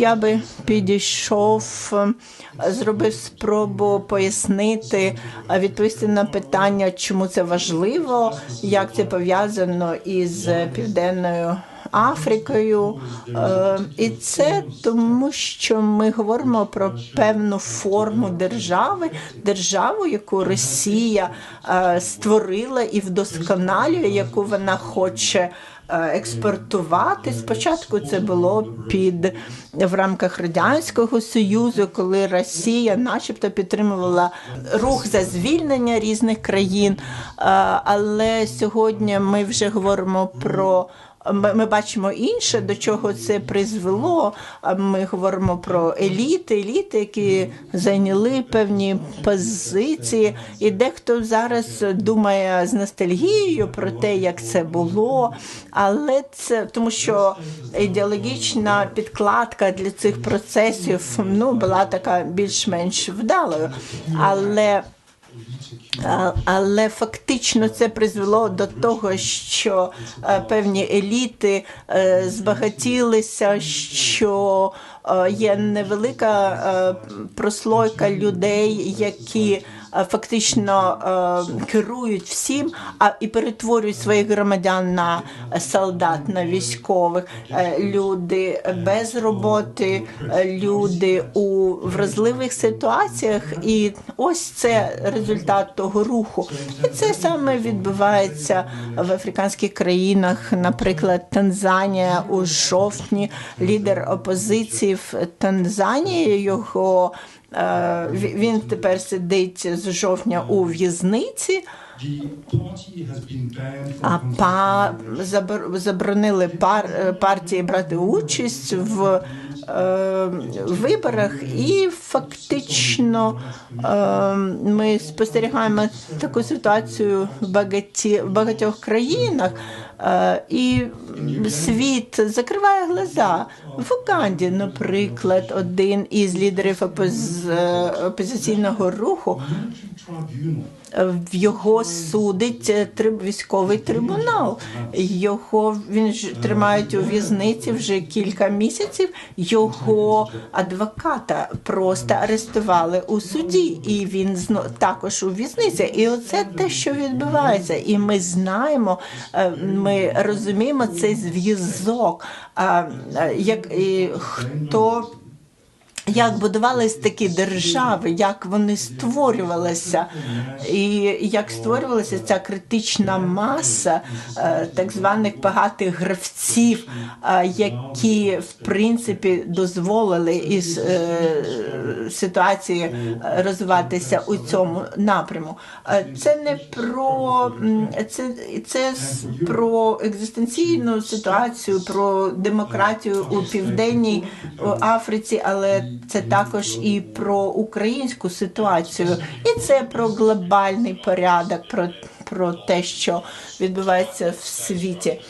я би підійшов, е, зробив спробу пояснити, е, відповісти на питання, чому це важливо, як це пов'язано із південною. Африкою, Е, і це тому, що ми говоримо про певну форму держави, державу, яку Росія е, створила і вдосконалює, яку вона хоче е, експортувати. Спочатку це було під в рамках радянського союзу, коли Росія, начебто, підтримувала рух за звільнення різних країн. Але сьогодні ми вже говоримо про. Ми, ми бачимо інше, до чого це призвело. Ми говоримо про еліти, еліти, які зайняли певні позиції, і дехто зараз думає з ностальгією про те, як це було. Але це тому, що ідеологічна підкладка для цих процесів ну була така більш-менш вдалою. Але Але фактично це призвело до того, що е, певні еліти е, збагатілися, що є невелика е, прослойка людей, які е, фактично е, керують всім, а і перетворюють своїх громадян на солдат, на військових. Е, Люди без роботи, е, люди у вразливих ситуаціях, і ось це результат того руху. І це саме відбувається в африканських країнах, наприклад, Танзанія у жовтні, лідер опозиції в Танзанії його. е, Він тепер сидить з жовтня у в'язниці, а па забор- заборонили пар, е, партії брати участь в е, виборах, і фактично е, ми спостерігаємо таку ситуацію в багаті, в багатьох країнах. Е, і світ закриває глаза. В Уганді, наприклад, один із лідерів опоз... е, опозиційного руху в його судить е, військовий трибунал. Його він ж тримають у в'язниці вже кілька місяців. Його адвоката просто арестували у суді, і він зно також у в'язниці. І оце те, що відбувається. І ми знаємо, е, ми розуміємо цей зв'язок. Як і хто як будувались такі держави, як вони створювалися, і як створювалася ця критична маса е, так званих багатих гравців, е, які в принципі дозволили із е, ситуації розвиватися у цьому напряму. Це не про це, це про екзистенційну ситуацію, про демократію у південній Африці, але це також і про українську ситуацію, і це про глобальний порядок, про, про те, що відбувається в світі.